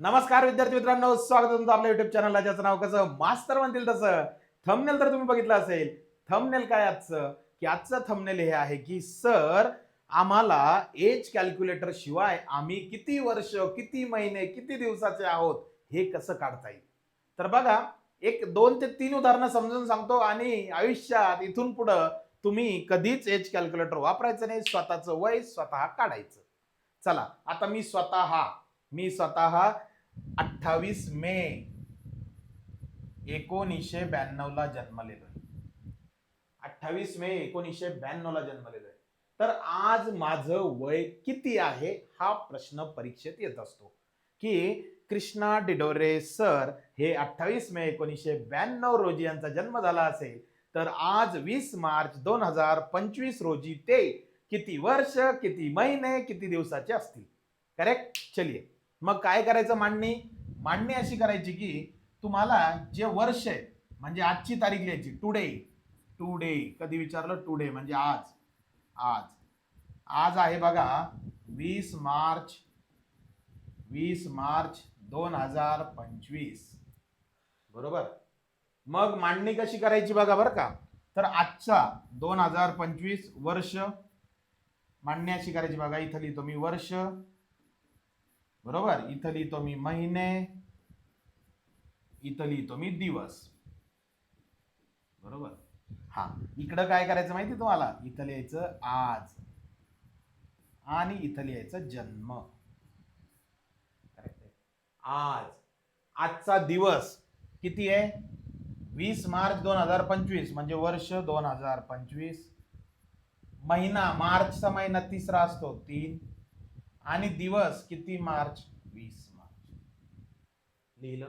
नमस्कार विद्यार्थी मित्रांनो स्वागत तुमचं आपल्या युट्यूब चॅनलला ज्याचं नाव कसं? मास्तर म्हणतील तसं. थंबनेल तर तुम्ही बघितलं असेल. थंबनेल काय आजचं? की आजचं थंबनेल हे आहे की सर आम्हाला एज कॅल्क्युलेटर शिवाय आम्ही किती वर्ष किती महिने किती दिवसाचे आहोत हे कसं काढता येईल? तर बघा एक दोन ते तीन उदाहरणं समजून सांगतो आणि आयुष्यात इथून पुढं तुम्ही कधीच एज कॅल्क्युलेटर वापरायचं नाही. स्वतःचं वय स्वतः काढायचं. चला आता मी स्वतः मी स्वतः अठ्ठावीस मे एकोणीसशे ब्याण्णव ला जन्मलेलो आहे. अठ्ठावीस मे एकोणीसशे ब्याण्णव ला जन्मलेलो आहे. तर आज माझं वय किती आहे हा प्रश्न परीक्षेत येत असतो. की कृष्णा डिडोरे सर हे अठ्ठावीस मे एकोणीसशे ब्याण्णव रोजी यांचा जन्म झाला असेल तर आज वीस मार्च दोन हजार पंचवीस रोजी ते किती वर्ष किती महिने किती दिवसाचे असतील? करेक्ट चलिये मग काय करायचं मांडणी? मांडणी अशी करायची की तुम्हाला जे वर्ष आहे म्हणजे आजची तारीख लिहायची टुडे टुडे कधी विचारलं? टुडे म्हणजे आज. आज. आज आहे बघा वीस मार्च वीस मार्च दोन हजार पंचवीस. बरोबर? मग मांडणी कशी करायची बघा बरं का. तर आजचा दोन हजार पंचवीस वर्ष मांडणी अशी करायची बघा. इथं लिहितो मी वर्ष बरोबर? इथं लिहितो मी महिने इथं लिहितो मी दिवस. बरोबर? हा इकडं काय करायचं माहिती तुम्हाला? इथं लिहायचं आज. आणि इथं लिहायचं जन्म. आज. आजचा दिवस किती आहे? वीस मार्च दोन हजार पंचवीस म्हणजे वर्ष दोन हजार पंचवीस. महिना मार्चचा महिना तिसरा असतो तीन. आणि दिवस किती मार्च? वीस मार्च. लिहिलं.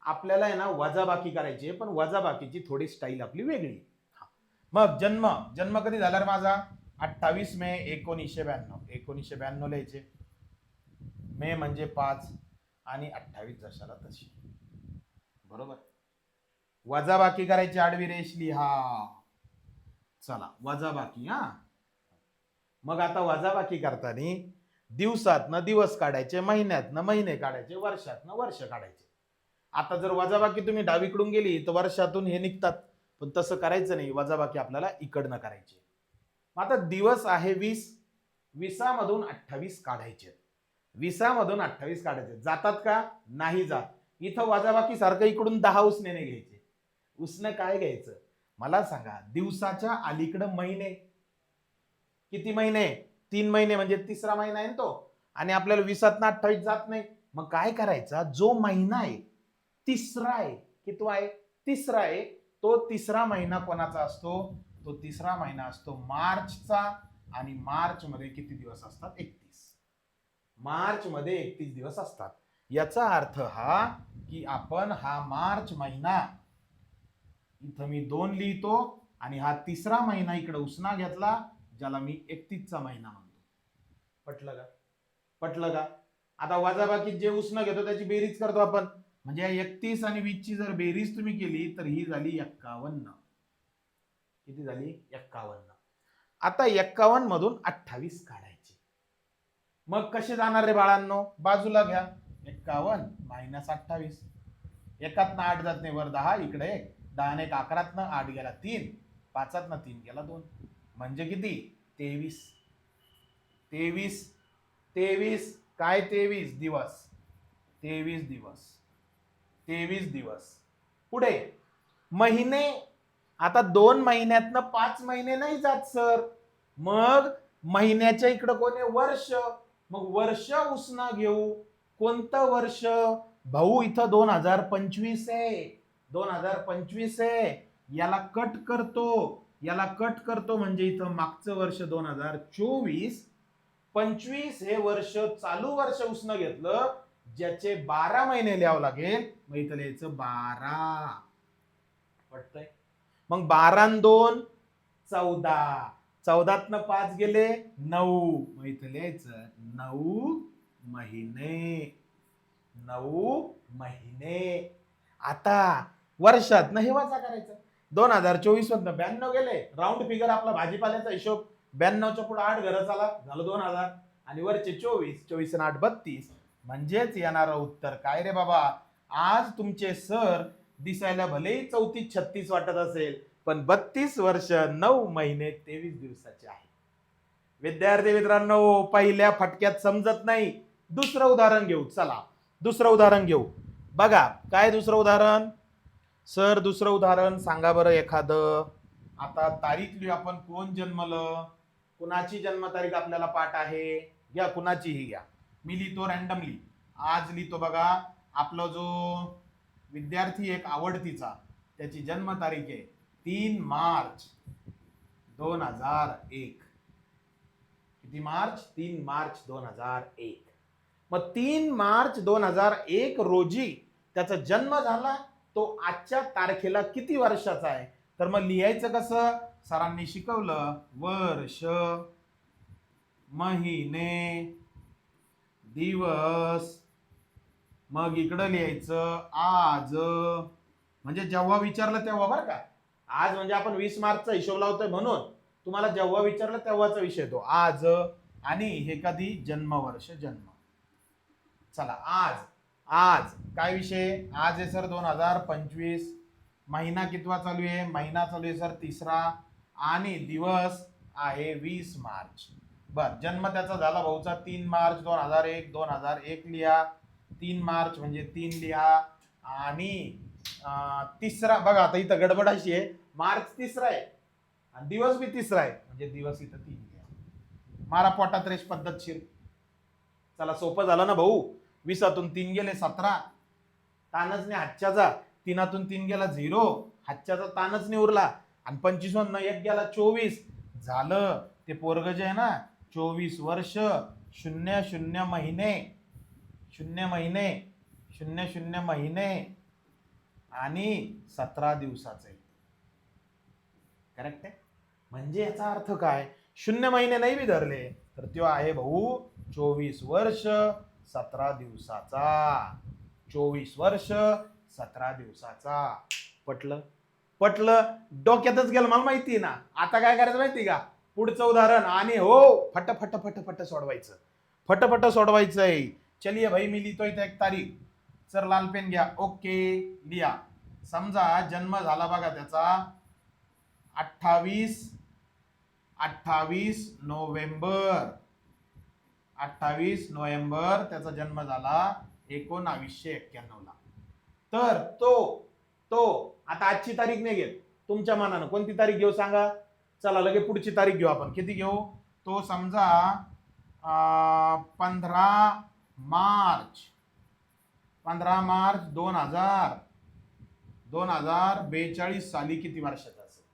आपल्याला आहे ना वजाबाकी करायची पण वजाबाकीची थोडी स्टाईल आपली वेगळी. मग जन्म. जन्म कधी झाला रे माझा? अठ्ठावीस मे एकोणीसशे ब्याण्णव. एकोणीसशे ब्याण्णव लिहायचे. मे म्हणजे पाच आणि अठ्ठावीस जशाला तशी. बरोबर? वजाबाकी करायची आडवी रेष लिहा चला वजाबाकी हा. मग आता वजाबाकी करताना दिवसातनं दिवस काढायचे महिन्यातनं महिने काढायचे वर्षातनं वर्ष काढायचे. आता जर वजाबाकी तुम्ही डावीकडून गेली तर वर्षातून हे निघतात. पण तसं करायचं नाही वजाबाकी आपल्याला इकडनं करायची. आता दिवस आहे वीस विसामधून अठ्ठावीस काढायचे. विसामधून अठ्ठावीस काढायचे. जातात का? नाही जात. इथं वजाबाकी सारखं इकडून दहा उसने घ्यायचे. उसने काय घ्यायचं? मला सांगा दिवसाच्या अलीकडं महिने. किती महिने? तीन महिने म्हणजे तिसरा महिना आहे ना तो. आणि आपल्याला विसात ना अठ्ठावीस जात नाही. मग काय करायचा? जो महिना आहे तिसरा आहे. कितवा आहे? तिसरा आहे. तो तिसरा महिना कोणाचा असतो? तो तिसरा महिना असतो मार्चचा. आणि मार्च मध्ये किती दिवस असतात? एकतीस. मार्च मध्ये एकतीस दिवस असतात. याचा अर्थ हा की आपण हा मार्च महिना इथं मी दोन लिहितो आणि हा तिसरा महिना इकडे उसना घेतला ज्याला मी एकतीसचा महिना म्हणतो. पटलं का? पटलं का? आता वजाबाकीत जे उष्ण घेतो त्याची बेरीज करतो आपण. म्हणजे एकतीस आणि वीसची जर बेरीज तुम्ही केली तर ही झाली एक्कावन्न. किती झाली? एक्कावन्न. आता एक्कावन्न मधून अठ्ठावीस काढायची. मग कसे जाणार रे बाळांनो? बाजूला घ्या. एक्कावन्न मायनस अठ्ठावीस. एकातनं आठ जात नाही वर दहा इकडे एक. दहा एक अकरातनं आठ गेला तीन. पाचातनं तीन गेला दोन. म्हणजे किती? तेवीस. तेवीस तेवीस काय तेवीस दिवस? तेवीस दिवस. तेवीस दिवस. पुढे. महिने आता दोन महिन्यातनं पाच महिने नाही जात सर. मग महिन्याच्या इकडं कोणे वर्ष. मग वर्ष उसना घेऊ. कोणतं वर्ष? भाऊ इथं दोन हजार पंचवीस आहे. दोन हजार पंचवीस आहे. याला कट करतो. याला कट करतो म्हणजे इथं मागचं वर्ष दोन हजार चोवीस पंचवीस हे वर्ष चालू वर्ष उसनं घेतलं ज्याचे बारा महिने लिहावं लागेल मग इथं लिहायचं बारा. पटतंय? मग बारा दोन चौदा. चौदातनं पाच गेले नऊ. मग इथं लिहायचं नऊ महिने. नऊ महिने. आता वर्षात हे वाचा करायचं. दोन हजार चोवीस मधनं ब्याण्णव गेले. राऊंड फिगर आपला भाजीपाल्याचा हिशोब. ब्याण्णवच्या पुढे आठ घरं चाला झालं दोन हजार. आणि वरचे चोवीस चोवीस आणि आठ बत्तीस. म्हणजेच येणारं उत्तर काय रे बाबा? आज तुमचे सर दिसायला भले चौतीस छत्तीस वाटत असेल पण बत्तीस वर्ष नऊ महिने तेवीस दिवसाचे आहे विद्यार्थी मित्रांनो पहिल्या फटक्यात समजत नाही. दुसरं उदाहरण घेऊ चला. दुसरं उदाहरण घेऊ. बघा काय दुसरं उदाहरण? सर दुसरं उदाहरण सांगा बरं एखादं. आता तारीख लिहू आपण कोण जन्मलं? कुणाची जन्मतारीख आपल्याला पाठ आहे? घ्या कुणाचीही घ्या. मी लिहितो रॅन्डमली आज लिहितो बघा आपला जो विद्यार्थी एक आवडतीचा त्याची जन्मतारीख आहे तीन मार्च दोन हजार एक. किती मार्च? तीन मार्च दोन हजार एक. मग तीन मार्च दोन हजार एक रोजी त्याचा जन्म झाला तो आजच्या तारखेला किती वर्षाचा आहे? तर मग लिहायचं कसं? सरांनी शिकवलं वर्ष महिने दिवस मग इकडं लिहायचं आज. म्हणजे जेव्हा विचारलं तेव्हा बरं का? आज म्हणजे आपण वीस मार्चचा हिशोब लावतोय म्हणून. तुम्हाला जेव्हा विचारलं तेव्हाचा विषय तो आज आणि हे कधी? जन्मवर्ष जन्म. चला आज. आज. काय विषय? आज आहे सर दोन हजार पंचवीस. महिना कितवा चालू आहे? महिना चालू आहे सर तिसरा. आणि दिवस आहे वीस मार्च. बर जन्म त्याचा झाला भाऊचा तीन मार्च दोन हजार एक दोन हजार एक लिहा. तीन मार्च म्हणजे तीन लिहा. आणि तिसरा बघा आता इथं गडबड अशी आहे. मार्च तिसरा आहे. आणि दिवस बी तिसरा आहे. म्हणजे दिवस इथं तीन लिहा. मारा पोटात रेश पद्धतशीर. चला सोपं झालं ना भाऊ? वीसातून तीन गेले सतरा. तानच नाही हातच्याचा तीनातून तीन गेला झिरो. हातच्याचा तानच नाही उरला. आणि पंचवीस मधनं एक गेला चोवीस. झालं. ते पोरग जे आहे ना चोवीस वर्ष शून्य शून्य महिने. शून्य महिने शून्य शून्य महिने. आणि सतरा दिवसाचे. करेक्ट आहे? म्हणजे याचा अर्थ काय? शून्य महिने नाही बी धरले तर तो आहे भाऊ चोवीस वर्ष सतरा दिवसाचा. चोवीस वर्ष सतरा दिवसाचा. पटलं? पटलं डोक्यातच गेलं मला माहिती ना. आता काय करायचं माहिती का? पुढचं उदाहरण. आणि हो फट फट फट फट सोडवायचं. फटफट सोडवायचं आहे चलिये भाई मी लिहितोय इथं एक तारीख. सर लाल पेन घ्या. ओके लिहा. समजा जन्म झाला बघा त्याचा. अठ्ठावीस अठ्ठावीस नोव्हेंबर. अठ्ठावीस नोव्हेंबर त्याचा जन्म झाला एकोणावीसशे एक्क्याण्णवला. तर तो तो आता आजची तारीख नाही घेत तुमच्या मनानं. कोणती तारीख घेऊ सांगा? चला लगे पुढची तारीख घेऊ आपण. किती घेऊ? तो समजा पंधरा मार्च. पंधरा मार्च दोन हजार. दोन हजार बेचाळीस साली किती वर्षाचा असेल?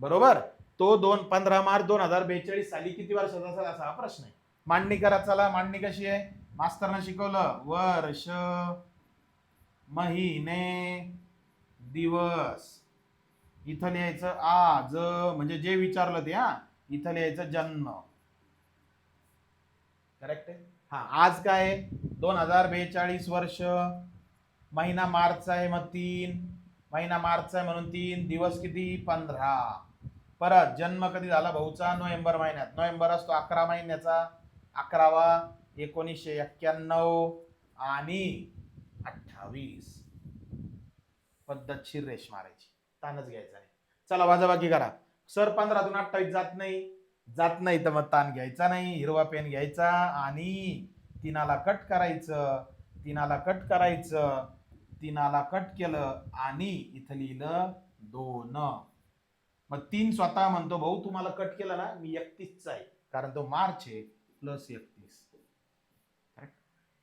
बरोबर? तो दोन पंधरा मार्च दोन हजार बेचाळीस साली किती वर्षाचा असेल असा हा प्रश्न आहे. मांडणी करा चला. मांडणी कशी आहे? मास्तरनं शिकवलं. वर्ष महिने दिवस. इथं लिहायचं आज म्हणजे जे विचारलं ते हा. इथं लिहायचं जन्म. करेक्ट आहे? हा आज काय दोन हजार बेचाळीस वर्ष. महिना मार्च आहे मग तीन. महिना मार्च आहे म्हणून तीन. दिवस किती? पंधरा. परत जन्म कधी झाला भाऊचा? नोव्हेंबर महिन्यात. नोव्हेंबर असतो अकरा महिन्याचा. अकरावा एकोणीसशे एक्क्याण्णव आणि अठ्ठावीस. पद्धतशीर रेश मारायची. ताणच घ्यायचा आहे चला वाजाबाकी करा. सर पंधरातून अठ्ठावीस जात नाही. जात नाही तर मग ताण घ्यायचा नाही. हिरवा पेन घ्यायचा आणि तिनाला कट करायचं. तिनाला कट करायचं. तिनाला कट केलं आणि इथं लिहिलं दोन. मग तीन स्वतः म्हणतो भाऊ तुम्हाला कट केलं ना मी एकतीसचा आहे. कारण तो मार्च आहे प्लस एकतीस.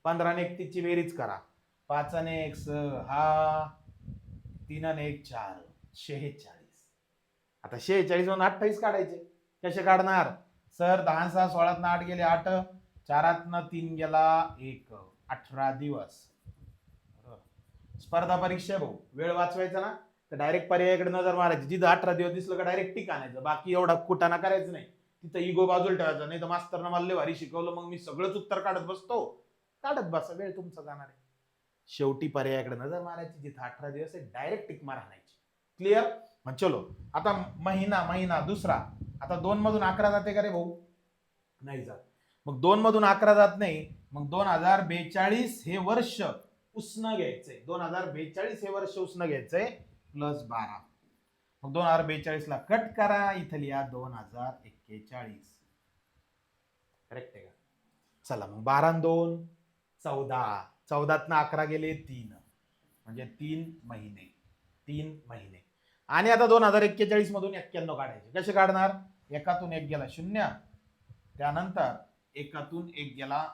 पंधराने एकतीसची बेरीज करा. पाचाने एक एक सहा. तीन आणि एक चार शेहेचाळीस आता शेहेचाळीस म्हणून अठ्ठावीस काढायचे. कसे काढणार? सर दहा सहा सोळात आठ गेले आठ. चारातनं तीन गेला एक. अठरा दिवस. स्पर्धा परीक्षा भाऊ वेळ वाचवायचा ना? तर डायरेक्ट पर्यायाकडे नजर मारायची. जिथं अठरा दिवस दिसलं का डायरेक्ट टीका आणायचं. बाकी एवढा कुटाणा करायचं नाही. तिथं इगो बाजूला ठेवायचं. नाही तर मास्तरनं मला भारी शिकवलं. मग मी सगळंच उत्तर काढत बसतो. काढत बसा. वेळ तुमचा जाणार आहे. शेवटी पर्यायाकडे नजर मारायची जिथं अठरा दिवस आहे डायरेक्ट टिक मार आणायची क्लिअर मग चलो आता महिना महिना दुसरा. आता दोन मधून अकरा जाते का रे भाऊ? नाही जात. मग दोन मधून अकरा जात नाही मग दोन हजार बेचाळीस हे वर्ष उष्ण घ्यायचंय. दोन हजार बेचाळीस हे वर्ष उष्ण घ्यायचंय प्लस बारा. मग दोन हजार बेचाळीस ला कट करा इथं लिहा दोन हजार एक्केचाळीस. करेक्ट आहे का? चला मग बारा दोन चौदा. चौदातनं अकरा गेले तीन. म्हणजे तीन महिने. तीन महिने. आणि आता दोन हजार एक्केचाळीस मधून एक्क्याण्णव काढायचे. कसे काढणार? एकातून एक गेला शून्य. त्यानंतर एकातून एक गेला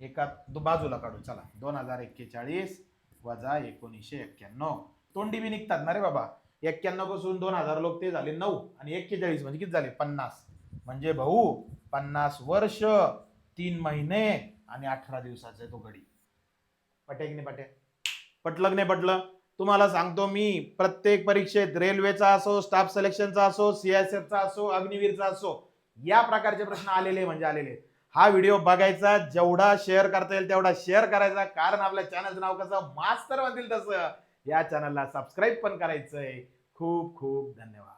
एका बाजूला काढू. चला. दोन हजार एक्केचाळीस वजा एकोणीसशे एक्क्याण्णव. तोंडी बी निघतात ना रे बाबा. एक्क्याण्णवपासून दोन हजार लोक ते झाले नऊ आणि एक्केचाळीस म्हणजे किती झाले? पन्नास. म्हणजे भाऊ पन्नास वर्ष तीन महिने. आणि अठरा दिवसाचा आहे तो घडी. पटे की नाही पटे पटलं की नाही पटलं? तुम्हाला सांगतो मी प्रत्येक परीक्षेत रेल्वेचा असो स्टाफ सिलेक्शनचा असो सीएसएफचा असो अग्निवीरचा असो या प्रकारचे प्रश्न आलेले म्हणजे आलेले हा व्हिडिओ बघायचा जेवढा शेअर करता येईल तेवढा शेअर करायचा कारण आपल्या चॅनलचं नाव कसं? मास्तर म्हणतील तसं. या चॅनलला सबस्क्राईब पण करायचंय. खूप खूप धन्यवाद.